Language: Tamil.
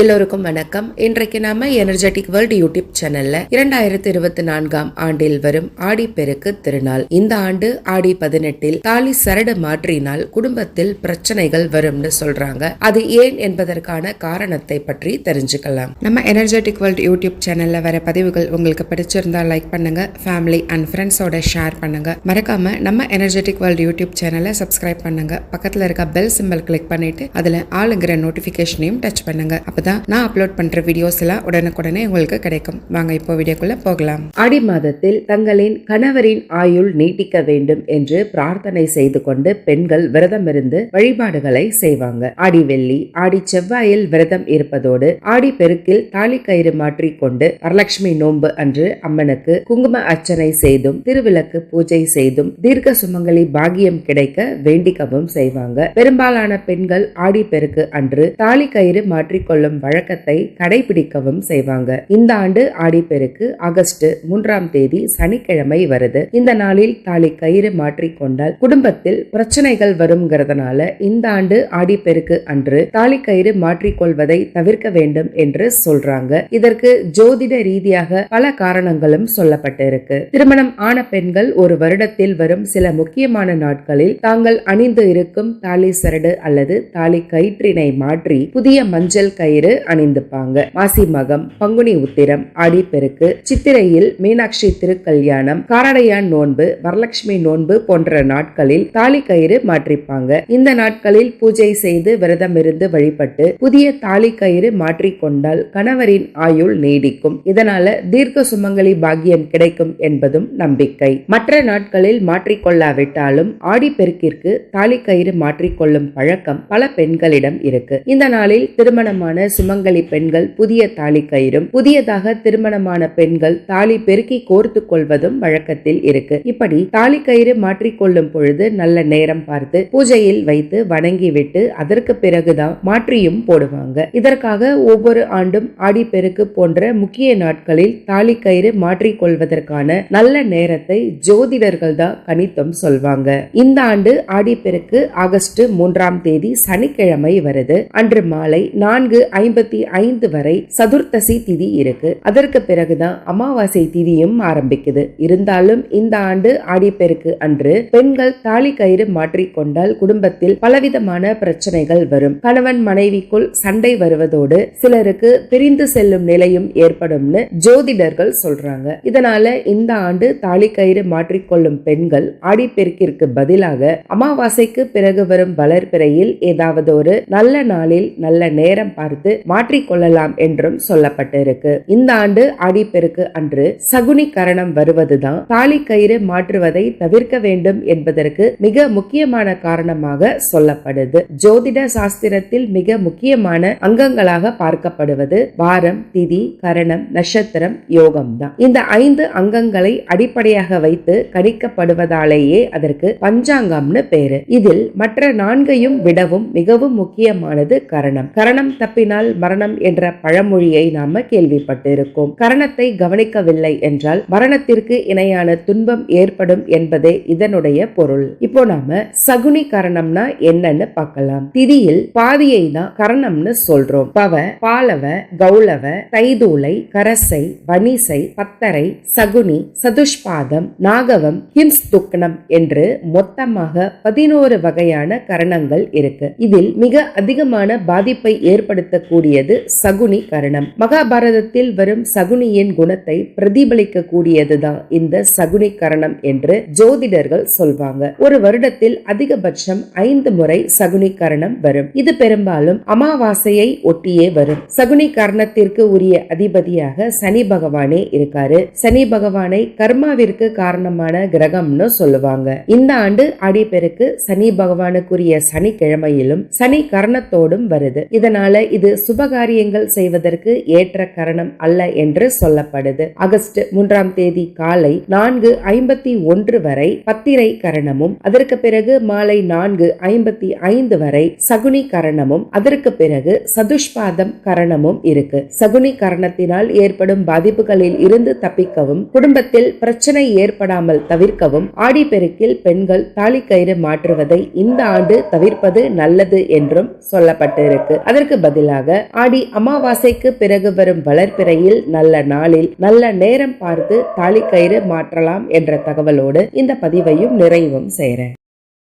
எல்லோருக்கும் வணக்கம். இன்றைக்கு நாம எனர்ஜெட்டிக் வேர்ல்ட் யூடியூப் சேனல்ல இரண்டாயிரத்தி இருபத்தி நான்காம் ஆண்டில் வரும் ஆடி பெருக்கு திருநாள். இந்த ஆண்டு ஆடி பதினெட்டில் தாலி சரடு மாற்றினால் குடும்பத்தில் பிரச்சனைகள் வரும்னு சொல்றாங்க. அது ஏன் என்பதற்கான காரணத்தை பற்றி தெரிஞ்சுக்கலாம். நம்ம எனர்ஜெட்டிக் வேர்ல்ட் யூடியூப் சேனல்ல வர பதிவுகள் உங்களுக்கு பிடிச்சிருந்தா லைக் பண்ணுங்க. ஃபேமிலி அண்ட் ஃப்ரெண்ட்ஸோட ஷேர் பண்ணுங்க. மறக்காம நம்ம எனர்ஜெட்டிக் வேர்ல்ட் யூடியூப் சேனலை சப்ஸ்கிரைப் பண்ணுங்க. பக்கத்துல இருக்க பெல் சிம்பல் கிளிக் பண்ணிட்டு அதுல ஆளுங்கிற நோட்டிபிகேஷனையும் டச் பண்ணுங்க. அப்பதான் நான் அப்லோட் பண்ற வீடியோஸ் எல்லாம் உடனுக்குடனே உங்களுக்கு கிடைக்கும். வாங்க இப்போ வீடியோக்குள்ளே போகலாம். ஆடி மாதத்தில் தங்களின் கணவரின் ஆயுள் நீட்டிக்க வேண்டும் என்று பிரார்த்தனை செய்து கொண்டு பெண்கள் விரதமிருந்து வழிபாடுகளை செய்வாங்க. ஆடி வெள்ளி ஆடி செவ்வாயில் விரதம் இருப்பதோடு ஆடி பெருக்கில் தாலி கயிறு மாற்றிக் கொண்டு வரலட்சுமி நோன்பு அன்று அம்மனுக்கு குங்கும அர்ச்சனை செய்தும் திருவிளக்கு பூஜை செய்தும் தீர்க்க சுமங்கலி பாகியம் கிடைக்க வேண்டிக்கவும் செய்வாங்க. பெரும்பாலான பெண்கள் ஆடி பெருக்கு அன்று தாலி கயிறு மாற்றிக்கொள்ளும் வழக்கத்தை கடைபிடிக்கவும் செய்வாங்க. இந்த ஆண்டு ஆடிப்பெருக்கு ஆகஸ்ட் மூன்றாம் தேதி சனிக்கிழமை வருது. இந்த நாளில் தாலி கயிறு மாற்றிக்கொண்டால் குடும்பத்தில் பிரச்சனைகள் வருங்கிறதுனால இந்த ஆண்டு ஆடிப்பெருக்கு அன்று தாலி கயிறு மாற்றிக்கொள்வதை தவிர்க்க வேண்டும் என்று சொல்றாங்க. இதற்கு ஜோதிட ரீதியாக பல காரணங்களும் சொல்லப்பட்டிருக்கு. திருமணம் ஆன பெண்கள் ஒரு வருடத்தில் வரும் சில முக்கியமான நாட்களில் தாங்கள் அணிந்து இருக்கும் தாலி சரடு அல்லது தாலி கயிற்றினை மாற்றி புதிய மஞ்சள் கயிறு அணிந்துப்பாங்க. மாசி மகம் பங்குனி உத்திரம் ஆடிப்பெருக்கு சித்திரையில் மீனாட்சி திருக்கல்யாணம் காரடையான் நோன்பு வரலட்சுமி நோன்பு போன்ற நாட்களில் தாலி கயிறு மாற்றிப்பாங்க. இந்த நாட்களில் பூஜை செய்து விரதம் இருந்து வழிபட்டு புதிய தாலி கயிறு மாற்றிக்கொண்டால் கணவரின் ஆயுள் நீடிக்கும். இதனால தீர்க்க சுமங்கலி பாக்கியம் கிடைக்கும் என்பதும் நம்பிக்கை. மற்ற நாட்களில் மாற்றிக்கொள்ளாவிட்டாலும் ஆடிப்பெருக்கிற்கு தாலி கயிறு மாற்றிக்கொள்ளும் பழக்கம் பல பெண்களிடம் இருக்கு. இந்த நாளில் திருமணமான சுமங்கலி பெண்கள் புதிய தாலி கயிறும் புதியதாக திருமணமான பெண்கள் தாலி பெருக்கி கோர்த்து கொள்வதும் வழக்கத்தில் இருக்கு. இப்படி தாலி கயிறு மாற்றிக்கொள்ளும் பொழுது நல்ல நேரம் பார்த்து பூஜையில் வைத்து வணங்கிவிட்டு அதற்கு பிறகுதான் மாற்றியும் போடுவாங்க. இதற்காக ஒவ்வொரு ஆண்டும் ஆடிப்பெருக்கு போன்ற முக்கிய நாட்களில் தாலி கயிறு மாற்றிக்கொள்வதற்கான நல்ல நேரத்தை ஜோதிடர்கள் தான் கணித்தம் சொல்வாங்க. இந்த ஆண்டு ஆடிப்பெருக்கு ஆகஸ்ட் மூன்றாம் தேதி சனிக்கிழமை வருது. அன்று மாலை நான்கு ஐம்பத்தி ஐந்து வரை சதுர்த்தசி திதி இருக்கு. அதற்கு பிறகுதான் அமாவாசை திதியும் ஆரம்பிக்குது. இருந்தாலும் இந்த ஆண்டு ஆடிப்பெருக்கு அன்று பெண்கள் தாலி கயிறு மாற்றிக்கொண்டால் குடும்பத்தில் பலவிதமான பிரச்சனைகள் வரும். கணவன் மனைவிக்குள் சண்டை வருவதோடு சிலருக்கு பிரிந்து செல்லும் நிலையும் ஏற்படும்னு ஜோதிடர்கள் சொல்றாங்க. இதனால இந்த ஆண்டு தாலி கயிறு மாற்றிக்கொள்ளும் பெண்கள் ஆடிப்பெருக்கிற்கு பதிலாக அமாவாசைக்கு பிறகு வரும் வளர்பிறையில் ஏதாவது ஒரு நல்ல நாளில் நல்ல நேரம் பார்த்து இருந்து மாற்றிக்கொள்ளலாம் என்றும் சொல்லப்பட்டிருக்கு. இந்த ஆண்டு ஆடிப்பெருக்கு அன்று சகுனி கரணம் வருவதுதான் தாலி கயிறு மாற்றுவதை தவிர்க்க வேண்டும் என்பதற்கு மிக முக்கியமான காரணமாக சொல்லப்படுது. ஜோதிட சாஸ்திரத்தில் மிக முக்கியமான அங்கங்களாக பார்க்கப்படுவது வாரம் திதி கரணம் நட்சத்திரம் யோகம் தான் இந்த ஐந்து அங்கங்களை அடிப்படையாக வைத்து கணிக்கப்படுவதாலேயே அதற்கு பஞ்சாங்கம்னு பேரு. இதில் மற்ற நான்கையும் விடவும் மிகவும் முக்கியமானது கரணம். கரணம் தப்பினால் மரணம் என்ற பழமொழியை நாம கேள்விப்பட்டிருக்கோம். கரணத்தை கவனிக்கவில்லை என்றால் மரணத்திற்கு இணையான துன்பம் ஏற்படும் என்பதே இதனுடைய பொருள். இப்போ நாம சகுனி கரணம்னா என்னன்னு பார்க்கலாம். திதியில் பாதியை தான் கரணம்னு சொல்றோம். பவ பாலவ கௌளவ தைதூளை கரசை வனிசை பத்தரை சகுனி சதுஷ்பாதம் நாகவம் ஹிம்ஸ் துக்கணம் என்று மொத்தமாக பதினோரு வகையான கரணங்கள் இருக்கு. இதில் மிக அதிகமான பாதிப்பை கூடியது சகுனி கரணம். மகாபாரதத்தில் வரும் சகுனியின் குணத்தை பிரதிபலிக்க கூடியதுதான் இந்த சகுனி கரணம் என்று ஜோதிடர்கள் சொல்வாங்க. ஒரு வருடத்தில் அதிகபட்சம் ஐந்து முறை சகுனி கரணம் வரும். இது பெரும்பாலும் அமாவாசையை ஒட்டியே வரும். சகுனி கரணத்திற்கு உரிய அதிபதியாக சனி பகவானே இருக்காரு. சனி பகவானை கர்மாவிற்கு காரணமான கிரகம்னு சொல்லுவாங்க. இந்த ஆண்டு ஆடிப்பெருக்கு சனி பகவானுக்குரிய சனிக்கிழமையிலும் சனி கரணத்தோடும் வருது. இதனால இது சுபகாரியங்கள் செய்வதற்கு ஏற்ற கரணம் அல்ல என்று சொல்லப்படுது. அகஸ்ட் மூன்றாம் தேதி காலை நான்கு ஐம்பத்தி ஒன்று வரை பத்திரை கரணமும் அதற்கு பிறகு மாலை நான்கு ஐம்பத்தி ஐந்து வரை சகுனி கரணமும் அதற்கு பிறகு சதுஷ்பாதம் கரணமும் இருக்கு. சகுனி கரணத்தினால் ஏற்படும் பாதிப்புகளில் இருந்து தப்பிக்கவும் குடும்பத்தில் பிரச்சனை ஏற்படாமல் தவிர்க்கவும் ஆடிப்பெருக்கில் பெண்கள் தாலி கயிறு மாற்றுவதை இந்த ஆண்டு தவிர்ப்பது நல்லது என்றும் சொல்லப்பட்டிருக்கு. அதற்கு பதிலாக அடுத்ததாக ஆடி அமாவாசைக்கு பிறகு வரும் வளர்பிறையில் நல்ல நாளில் நல்ல நேரம் பார்த்து தாலிக்கயிறு மாற்றலாம் என்ற தகவலோடு இந்த பதிவையும் நிறைவும் செய்கிறேன்.